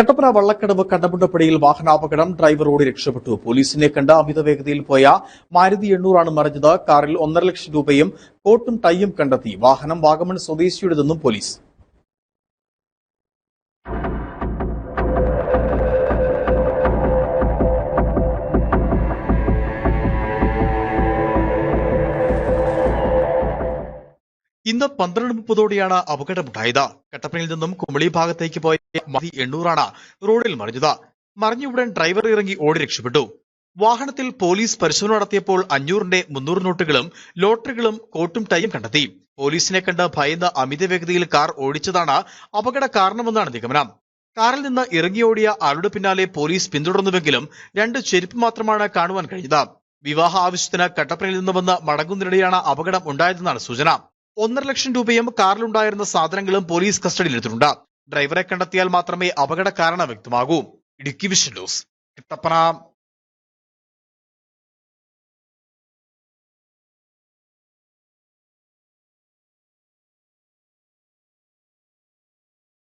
കട്ടപ്പന വള്ളക്കടവ് കണ്ടമുണ്ടപ്പടിയിൽ വാഹനാപകടം ഡ്രൈവർ ഓടി രക്ഷപ്പെട്ടു. പോലീസിനെ കണ്ട് അമിത വേഗതയിൽ പോയ മാരുതി എണ്ണൂറാണ് മറിഞ്ഞത് കാറിൽ ഒന്നര ലക്ഷം രൂപയും കോട്ടും ടൈയും കണ്ടെത്തി. വാഹനം വാഗമൺ സ്വദേശിയുടേതെന്നും പോലീസ്. ഇന്ന് പന്ത്രണ്ട് മുപ്പതോടെയാണ് അപകടമുണ്ടായത്. കട്ടപ്പനയിൽ നിന്നും കുമളി ഭാഗത്തേക്ക് പോയ മതി എണ്ണൂറാണ് റോഡിൽ മറിഞ്ഞത്. മറിഞ്ഞുടൻ ഡ്രൈവർ ഇറങ്ങി ഓടി രക്ഷപ്പെട്ടു. വാഹനത്തിൽ പോലീസ് പരിശോധന നടത്തിയപ്പോൾ അഞ്ഞൂറിന്റെ മുന്നൂറ് നോട്ടുകളും ലോട്ടറികളും കോട്ടും ടൈയും കണ്ടെത്തി. പോലീസിനെ കണ്ട് ഭയന്ന് അമിത വേഗതയിൽ കാർ ഓടിച്ചതാണ് അപകട കാരണമെന്നാണ് നിഗമനം. കാറിൽ നിന്ന് ഇറങ്ങിയോടിയ ആളുടെ പിന്നാലെ പോലീസ് പിന്തുടർന്നുവെങ്കിലും രണ്ട് ചെരുപ്പ് മാത്രമാണ് കാണുവാൻ കഴിഞ്ഞത്. വിവാഹ ആവശ്യത്തിന് കട്ടപ്പനയിൽ നിന്ന് വന്ന് മടങ്ങുന്നതിനിടെയാണ് അപകടം ഉണ്ടായതെന്നാണ് സൂചന. ഒന്നര ലക്ഷം രൂപയും കാറിലുണ്ടായിരുന്ന സാധനങ്ങളും പോലീസ് കസ്റ്റഡിയിലെടുത്തിട്ടുണ്ട്. ഡ്രൈവറെ കണ്ടെത്തിയാൽ മാത്രമേ അപകട കാരണം വ്യക്തമാകൂ. Idukki vision news